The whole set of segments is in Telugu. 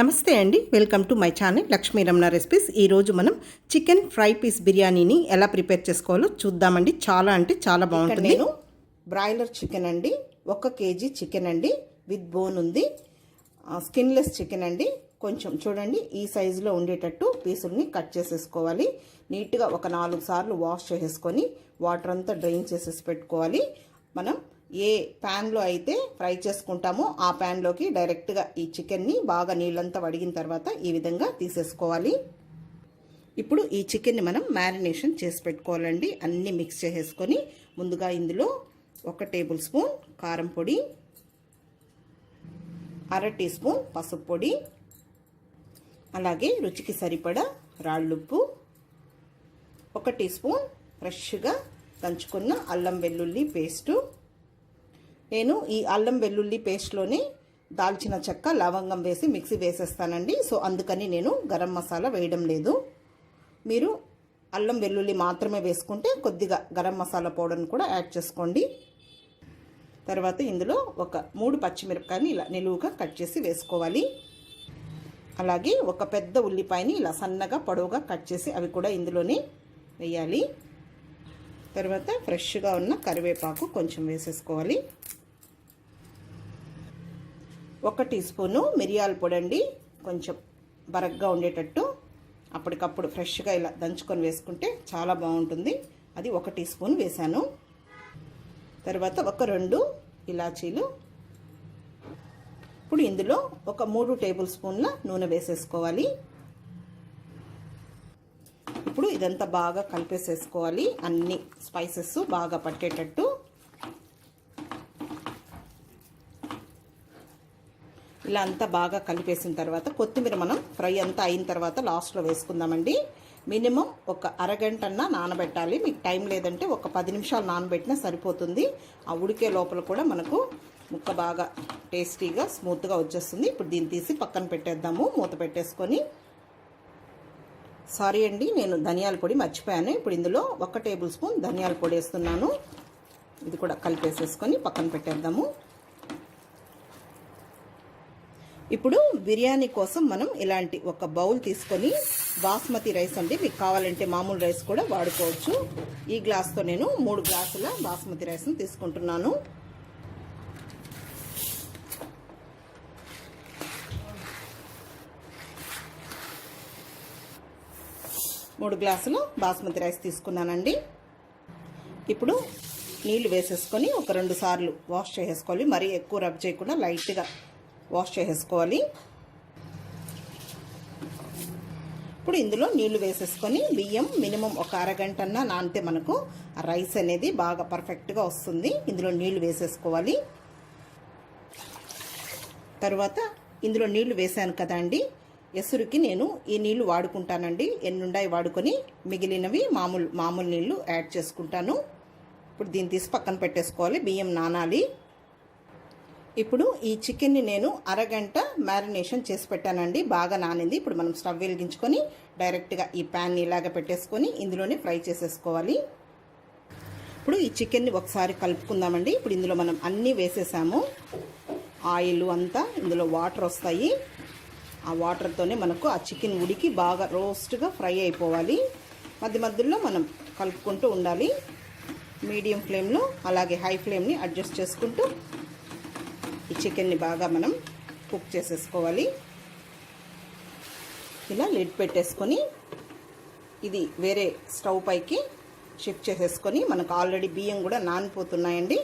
నమస్తే అండి. Welcome to my channel Lakshmi Ramana recipes. ఈరోజు మనం చికెన్ ఫ్రై పీస్ బిర్యానీని ఎలా ప్రిపేర్ చేసుకోవాలో చూద్దామండి. చాలా అంటే చాలా బాగుంటుంది. నేను బ్రాయిలర్ చికెన్ అండి ఒక కేజీ చికెన్ అండి విత్ బోన్ ఉంది. స్కిన్లెస్ చికెన్ అండి. కొంచెం చూడండి ఈ సైజులో ఉండేటట్టు పీసుల్ని కట్ చేసేసుకోవాలి. నీట్గా ఒక నాలుగు సార్లు వాష్ చేసేసుకొని వాటర్ అంతా డ్రైన్ చేసేసి పెట్టుకోవాలి. మనం ఏ ప్యాన్లో అయితే ఫ్రై చేసుకుంటామో ఆ ప్యాన్లోకి డైరెక్ట్గా ఈ చికెన్ని బాగా నీళ్ళంతా వడిగిన తర్వాత ఈ విధంగా తీసేసుకోవాలి. ఇప్పుడు ఈ చికెన్ని మనం మ్యారినేషన్ చేసి పెట్టుకోవాలండి. అన్నీ మిక్స్ చేసేసుకొని ముందుగా ఇందులో ఒక టేబుల్ స్పూన్ కారం పొడి అర టీ స్పూన్ పసుపు పొడి అలాగే రుచికి సరిపడా రాళ్ళుప్పు ఒక టీ స్పూన్ ఫ్రెష్గా దంచుకున్న అల్లం వెల్లుల్లి పేస్టు నేను ఈ అల్లం వెల్లుల్లి పేస్ట్లోని దాల్చిన చెక్క లవంగం వేసి మిక్సీ వేసేస్తానండి. సో అందుకని నేను గరం మసాలా వేయడం లేదు. మీరు అల్లం వెల్లుల్లి మాత్రమే వేసుకుంటే కొద్దిగా గరం మసాలా పౌడర్ని కూడా యాడ్ చేసుకోండి. తర్వాత ఇందులో ఒక మూడు పచ్చిమిరపకాయని ఇలా నిలువుగా కట్ చేసి వేసుకోవాలి. అలాగే ఒక పెద్ద ఉల్లిపాయని ఇలా సన్నగా పొడవుగా కట్ చేసి అవి కూడా ఇందులోనే వేయాలి. తర్వాత ఫ్రెష్గా ఉన్న కరివేపాకు కొంచెం వేసేసుకోవాలి. ఒక టీ స్పూను మిరియాల పొడి అండి కొంచెం బరగ్గా ఉండేటట్టు అప్పటికప్పుడు ఫ్రెష్గా ఇలా దంచుకొని వేసుకుంటే చాలా బాగుంటుంది. అది ఒక టీ స్పూన్ వేశాను. తర్వాత ఒక రెండు ఇలాచీలు. ఇప్పుడు ఇందులో ఒక మూడు టేబుల్ స్పూన్ల నూనె వేసేసుకోవాలి. ఇప్పుడు ఇదంతా బాగా కలిపేసేసుకోవాలి. అన్ని స్పైసెస్ బాగా పట్టేటట్టు ఇలా అంతా బాగా కలిపేసిన తర్వాత కొత్తిమీర మనం ఫ్రై అంతా అయిన తర్వాత లాస్ట్లో వేసుకుందామండి. మినిమం ఒక అరగంట అన్నా నానబెట్టాలి. మీకు టైం లేదంటే ఒక పది నిమిషాలు నానబెట్టినా సరిపోతుంది. ఆ ఉడికే లోపల కూడా మనకు ముక్క బాగా టేస్టీగా స్మూత్గా వచ్చేస్తుంది. ఇప్పుడు దీన్ని తీసి పక్కన పెట్టేద్దాము. మూత పెట్టేసుకొని. సారీ అండి నేను ధనియాల పొడి మర్చిపోయాను. ఇప్పుడు ఇందులో ఒక టేబుల్ స్పూన్ ధనియాల పొడి వేస్తున్నాను. ఇది కూడా కలిపేసేసుకొని పక్కన పెట్టేద్దాము. ఇప్పుడు బిర్యానీ కోసం మనం ఇలాంటి ఒక బౌల్ తీసుకొని బాస్మతి రైస్ అండి మీకు కావాలంటే మామూలు రైస్ కూడా వాడుకోవచ్చు. ఈ గ్లాస్తో నేను మూడు గ్లాసుల బాస్మతి రైస్ని తీసుకుంటున్నాను. మూడు గ్లాసులు బాస్మతి రైస్ తీసుకున్నానండి. ఇప్పుడు నీళ్ళు వేసేసుకొని ఒక రెండు సార్లు వాష్ చేసేసుకోవాలి. మరీ ఎక్కువ రబ్ చేయకుండా లైట్గా వాష్ చేసేసుకోవాలి. ఇప్పుడు ఇందులో నీళ్ళు వేసేసుకొని బియ్యం మినిమం ఒక అరగంటన్నా నానితే మనకు రైస్ అనేది బాగా పర్ఫెక్ట్గా వస్తుంది. ఇందులో నీళ్ళు వేసేసుకోవాలి. తర్వాత ఇందులో నీళ్ళు వేసాను కదా అండి ఎసురుకి నేను ఈ నీళ్ళు వాడుకుంటానండి. ఎన్నుండాయి వాడుకొని మిగిలినవి మామూలు మామూలు నీళ్ళు యాడ్ చేసుకుంటాను. ఇప్పుడు దీన్ని తీసి పక్కన పెట్టేసుకోవాలి. బియ్యం నానాలి. ఇప్పుడు ఈ చికెన్ని నేను అరగంట మ్యారినేషన్ చేసి పెట్టానండి. బాగా నానింది. ఇప్పుడు మనం స్టవ్ వెలిగించుకొని డైరెక్ట్గా ఈ ప్యాన్ని ఇలాగ పెట్టేసుకొని ఇందులోనే ఫ్రై చేసేసుకోవాలి. ఇప్పుడు ఈ చికెన్ని ఒకసారి కలుపుకుందామండి. ఇప్పుడు ఇందులో మనం అన్నీ వేసేసాము. ఆయిల్ అంతా ఇందులో వాటర్ వస్తాయి. ఆ వాటర్తోనే మనకు ఆ చికెన్ ఉడికి బాగా రోస్ట్గా ఫ్రై అయిపోవాలి. మధ్య మధ్యలో మనం కలుపుకుంటూ ఉండాలి. మీడియం ఫ్లేమ్లో అలాగే హై ఫ్లేమ్ని అడ్జస్ట్ చేసుకుంటూ ఈ చికెన్ని బాగా మనం కుక్ చేసేసుకోవాలి. ఇలా లిడ్ పెట్టేసుకొని ఇది వేరే స్టవ్ పైకి షిఫ్ట్ చేసేసుకొని మనకు ఆల్రెడీ బియ్యం కూడా నానిపోతున్నాయండి.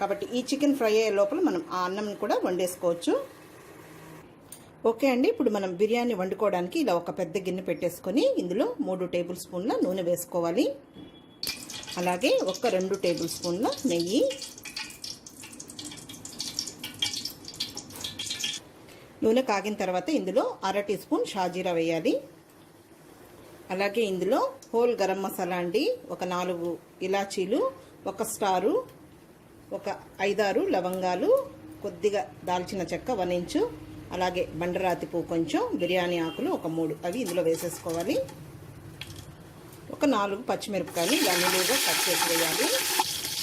కాబట్టి ఈ చికెన్ ఫ్రై అయ్యే లోపల మనం ఆ అన్నం కూడా వండేసుకోవచ్చు. ఓకే అండి ఇప్పుడు మనం బిర్యానీ వండుకోవడానికి ఇలా ఒక పెద్ద గిన్నె పెట్టేసుకొని ఇందులో మూడు టేబుల్ స్పూన్ల నూనె వేసుకోవాలి. అలాగే ఒక రెండు టేబుల్ స్పూన్ల నెయ్యి నూనె కాగిన తర్వాత ఇందులో అర టీ స్పూన్ షాజీరా వేయాలి. అలాగే ఇందులో హోల్ గరం మసాలా అండి ఒక నాలుగు ఇలాచీలు ఒక స్టారు ఒక ఐదారు లవంగాలు కొద్దిగా దాల్చిన చెక్క వన్ ఇంచు అలాగే బండరాతి పువ్వు కొంచెం బిర్యానీ ఆకులు ఒక మూడు అవి ఇందులో వేసేసుకోవాలి. ఒక నాలుగు పచ్చిమిరపకాయలు ఇలా నిలువుగా కట్ చేసి వేయాలి.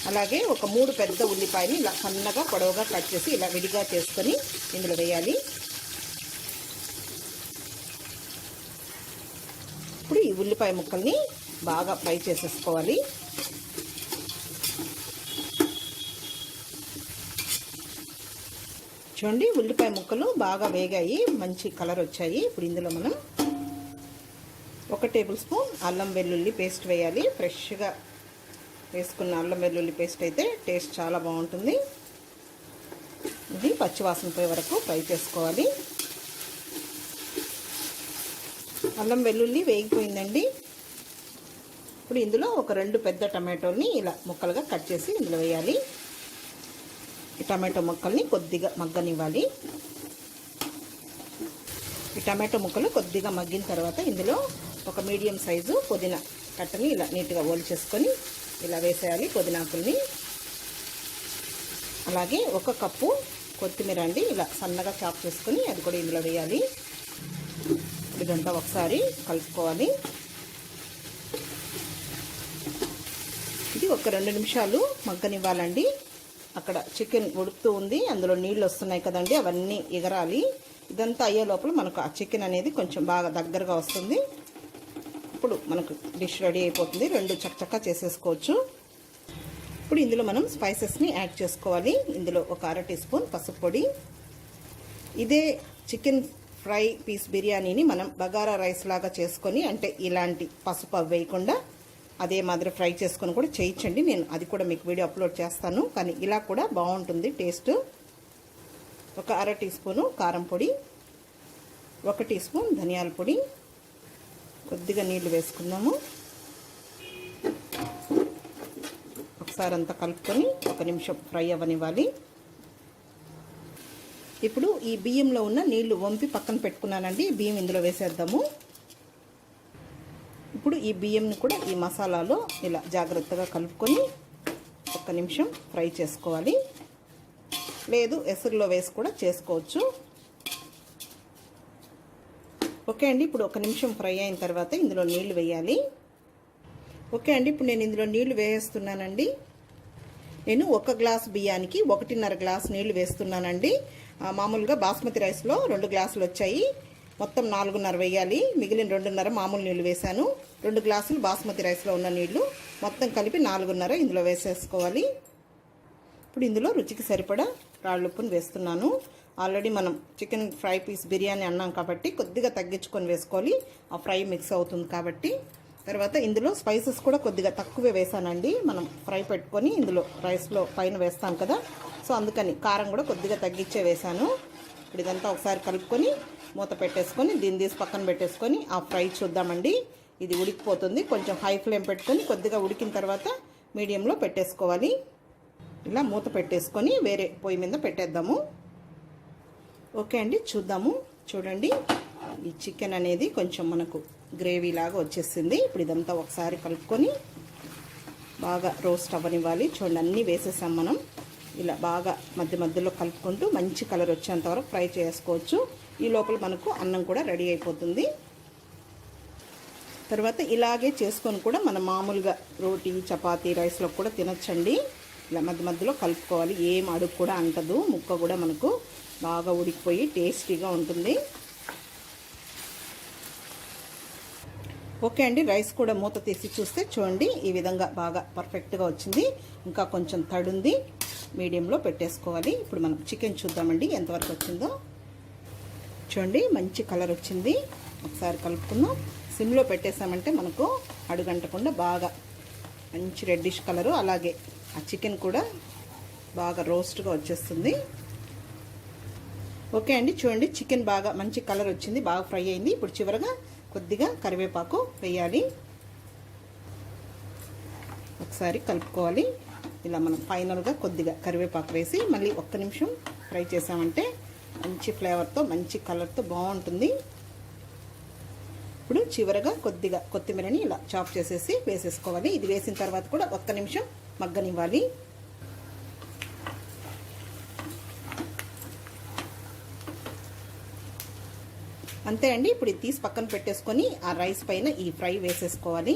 అలాగే ఒక మూడు పెద్ద ఉల్లిపాయని ఇలా సన్నగా పొడవుగా కట్ చేసి ఇలా విడిగా చేసుకొని ఇందులో వేయాలి. ఇప్పుడు ఈ ఉల్లిపాయ ముక్కల్ని బాగా ఫ్రై చేసేసుకోవాలి. చూడండి ఉల్లిపాయ ముక్కలు బాగా వేగాయి మంచి కలర్ వచ్చాయి. ఇప్పుడు ఇందులో మనం ఒక టేబుల్ స్పూన్ అల్లం వెల్లుల్లి పేస్ట్ వేయాలి. ఫ్రెష్గా వేసుకున్న అల్లం వెల్లుల్లి పేస్ట్ అయితే టేస్ట్ చాలా బాగుంటుంది. ఇది పచ్చివాసన పోయే వరకు ఫ్రై చేసుకోవాలి. అల్లం వెల్లుల్లి వేగిపోయిందండి. ఇప్పుడు ఇందులో ఒక రెండు పెద్ద టమాటోల్ని ఇలా ముక్కలుగా కట్ చేసి ఇందులో వేయాలి. ఈ టమాటో ముక్కల్ని కొద్దిగా మగ్గనివ్వాలి. ఈ టమాటో ముక్కలు కొద్దిగా మగ్గిన తర్వాత ఇందులో ఒక మీడియం సైజు పుదీనా కట్టని ఇలా నీట్గా చేసుకొని ఇలా వేసేయాలి పుదీనాకుల్ని. అలాగే ఒక కప్పు కొత్తిమీర అండి ఇలా సన్నగా చాప్ చేసుకుని అది కూడా ఇందులో వేయాలి. ఇదంతా ఒకసారి కలుపుకోవాలి. ఇది ఒక రెండు నిమిషాలు మగ్గనివ్వాలండి. అక్కడ చికెన్ ఉడుకుతూ ఉంది అందులో నీళ్ళు వస్తున్నాయి కదండి అవన్నీ ఎగరాలి. ఇదంతా అయ్యే లోపల మనకు ఆ చికెన్ అనేది కొంచెం బాగా దగ్గరగా వస్తుంది. ఇప్పుడు మనకు డిష్ రెడీ అయిపోతుంది. రెండు చక్కచక్క చేసేసుకోవచ్చు. ఇప్పుడు ఇందులో మనం స్పైసెస్ని యాడ్ చేసుకోవాలి. ఇందులో ఒక అర టీ స్పూన్ పసుపు పొడి. ఇదే చికెన్ ఫ్రై పీస్ బిర్యానీని మనం బగారా రైస్ లాగా చేసుకొని అంటే ఇలాంటి పసుపు అవి వేయకుండా అదే మాదిరి ఫ్రై చేసుకొని కూడా చేయించండి. నేను అది కూడా మీకు వీడియో అప్లోడ్ చేస్తాను. కానీ ఇలా కూడా బాగుంటుంది టేస్ట్. ఒక అర టీ స్పూను కారం పొడి. ఒక టీ స్పూన్ ధనియాల పొడి. కొద్దిగా నీళ్ళు వేసుకుందాము. ఒకసారి అంతా కలుపుకొని ఒక నిమిషం ఫ్రై అవ్వనివ్వాలి. ఇప్పుడు ఈ బియ్యంలో ఉన్న నీళ్ళు వంపి పక్కన పెట్టుకున్నానండి. బియ్యం ఇందులో వేసేద్దాము. ఇప్పుడు ఈ బియ్యంని కూడా ఈ మసాలాలో ఇలా జాగ్రత్తగా కలుపుకొని ఒక్క నిమిషం ఫ్రై చేసుకోవాలి. లేదు ఎసురులో వేసి కూడా చేసుకోవచ్చు. ఓకే అండి ఇప్పుడు ఒక నిమిషం ఫ్రై అయిన తర్వాత ఇందులో నీళ్ళు వేయాలి. ఓకే అండి ఇప్పుడు నేను ఇందులో నీళ్ళు వేసేస్తున్నానండి నేను ఒక గ్లాస్ బియ్యానికి ఒకటిన్నర గ్లాస్ నీళ్ళు వేస్తున్నానండి. మామూలుగా బాస్మతి రైస్లో రెండు గ్లాసులు వచ్చాయి. మొత్తం నాలుగున్నర వేయాలి. మిగిలిన రెండున్నర మామూలు నీళ్ళు వేశాను. రెండు గ్లాసులు బాస్మతి రైస్లో ఉన్న నీళ్ళు. మొత్తం కలిపి నాలుగున్నర ఇందులో వేసేసుకోవాలి. ఇప్పుడు ఇందులో రుచికి సరిపడా రాళ్ళుప్పుని వేస్తున్నాను. ఆల్రెడీ మనం చికెన్ ఫ్రై పీస్ బిర్యానీ అన్నాం కాబట్టి కొద్దిగా తగ్గించుకొని వేసుకోవాలి. ఆ ఫ్రై మిక్స్ అవుతుంది కాబట్టి. తర్వాత ఇందులో స్పైసెస్ కూడా కొద్దిగా తక్కువే వేసానండి. మనం ఫ్రై పెట్టుకొని ఇందులో రైస్లో పైన వేస్తాం కదా. సో అందుకని కారం కూడా కొద్దిగా తగ్గించే వేసాను. ఇప్పుడు ఇదంతా ఒకసారి కలుపుకొని మూత పెట్టేసుకొని దీన్ని తీసి పక్కన పెట్టేసుకొని ఆ ఫ్రై చూద్దామండి. ఇది ఉడికిపోతుంది. కొంచెం హై ఫ్లేమ్ పెట్టుకొని కొద్దిగా ఉడికిన తర్వాత మీడియంలో పెట్టేసుకోవాలి. ఇలా మూత పెట్టేసుకొని వేరే పొయ్యి మీద పెట్టేద్దాము. ఓకే అండి చూద్దాము. చూడండి. ఈ చికెన్ అనేది కొంచెం మనకు గ్రేవీ లాగా వచ్చేసింది. ఇప్పుడు ఇదంతా ఒకసారి కలుపుకొని బాగా రోస్ట్ అవ్వనివ్వాలి. చూడండి అన్నీ వేసేసాం మనం. ఇలా బాగా మధ్య మధ్యలో కలుపుకుంటూ మంచి కలర్ వచ్చేంత వరకు ఫ్రై చేసుకోవచ్చు. ఈ లోపల మనకు అన్నం కూడా రెడీ అయిపోతుంది. తర్వాత ఇలాగే చేసుకొని కూడా మనం మామూలుగా రోటీ చపాతీ రైస్లో కూడా తినచ్చండి. ఇలా మధ్య మధ్యలో కలుపుకోవాలి. ఏం అడుగు కూడా అంటదు. ముక్క కూడా మనకు బాగా ఉడికిపోయి టేస్టీగా ఉంటుంది. ఓకే అండి. రైస్ కూడా మూత తీసి చూస్తే చూడండి. ఈ విధంగా బాగా పర్ఫెక్ట్గా వచ్చింది. ఇంకా కొంచెం తడుంది. మీడియంలో పెట్టేసుకోవాలి. ఇప్పుడు మనం చికెన్ చూద్దామండి. ఎంతవరకు వచ్చిందో. చూడండి. మంచి కలర్ వచ్చింది. ఒకసారి కలుపుకుందాం. సిమ్లో పెట్టేసామంటే మనకు అడుగంటకుండా బాగా మంచి రెడ్డిష్ కలరు అలాగే ఆ చికెన్ కూడా బాగా రోస్ట్గా వచ్చేస్తుంది. ఓకే అండి చూడండి చికెన్ బాగా మంచి కలర్ వచ్చింది బాగా ఫ్రై అయింది. ఇప్పుడు చివరగా కొద్దిగా కరివేపాకు వేయాలి. ఒకసారి కలుపుకోవాలి. ఇలా మనం ఫైనల్గా కొద్దిగా కరివేపాకు వేసి మళ్ళీ ఒక్క నిమిషం ఫ్రై చేసామంటే మంచి ఫ్లేవర్తో మంచి కలర్తో బాగుంటుంది. ఇప్పుడు చివరగా కొద్దిగా కొత్తిమీరని ఇలా చాప్ చేసేసి వేసేసుకోవాలి. ఇది వేసిన తర్వాత కూడా ఒక్క నిమిషం మగ్గనివ్వాలి. అంతే అండి ఇప్పుడు ఇది తీసి పక్కన పెట్టేసుకొని ఆ రైస్ పైన ఈ ఫ్రై వేసేసుకోవాలి.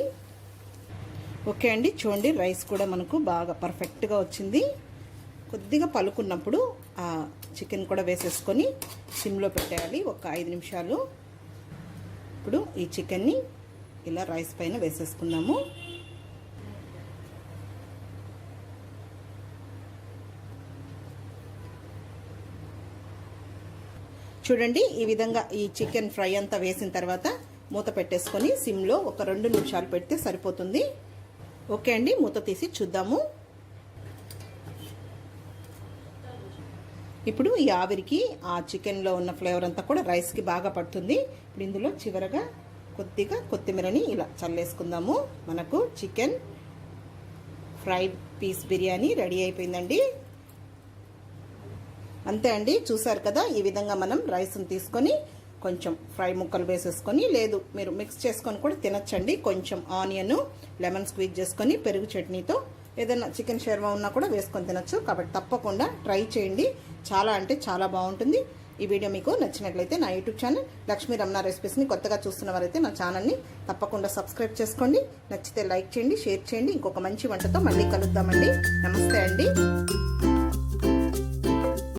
ఓకే అండి చూడండి రైస్ కూడా మనకు బాగా పర్ఫెక్ట్గా వచ్చింది. కొద్దిగా పలుకున్నప్పుడు ఆ చికెన్ కూడా వేసేసుకొని సిమ్లో పెట్టేయాలి ఒక ఐదు నిమిషాలు. ఇప్పుడు ఈ చికెన్ని ఇలా రైస్ పైన వేసేసుకుందాము. చూడండి ఈ విధంగా ఈ చికెన్ ఫ్రై అంతా వేసిన తర్వాత మూత పెట్టేసుకొని సిమ్లో ఒక రెండు నిమిషాలు పెడితే సరిపోతుంది. ఓకే అండి మూత తీసి చూద్దాము. ఇప్పుడు ఈ ఆవిరికి ఆ చికెన్లో ఉన్న ఫ్లేవర్ అంతా కూడా రైస్కి బాగా పడుతుంది. ఇప్పుడు ఇందులో చివరగా కొద్దిగా కొత్తిమీరని ఇలా చల్లేసుకుందాము. మనకు chicken fried piece biryani ready అయిపోయిందండి. అంతే అండి. చూసారు కదా ఈ విధంగా మనం రైస్ని తీసుకొని కొంచెం ఫ్రై ముక్కలు వేసేసుకొని లేదు మీరు మిక్స్ చేసుకొని కూడా తినచ్చండి. కొంచెం ఆనియన్ లెమన్ స్క్వీజ్ చేసుకొని పెరుగు చట్నీతో ఏదైనా చికెన్ షేర్వా ఉన్నా కూడా వేసుకొని తినచ్చు. కాబట్టి తప్పకుండా ట్రై చేయండి. చాలా అంటే చాలా బాగుంటుంది. ఈ వీడియో మీకు నచ్చినట్లయితే నా యూట్యూబ్ ఛానల్ లక్ష్మీ రమణ రెసిపీస్ని కొత్తగా చూస్తున్న వారైతే నా ఛానల్ని తప్పకుండా సబ్స్క్రైబ్ చేసుకోండి. నచ్చితే లైక్ చేయండి షేర్ చేయండి. ఇంకొక మంచి వంటతో మళ్ళీ కలుద్దామండి. నమస్తే అండి.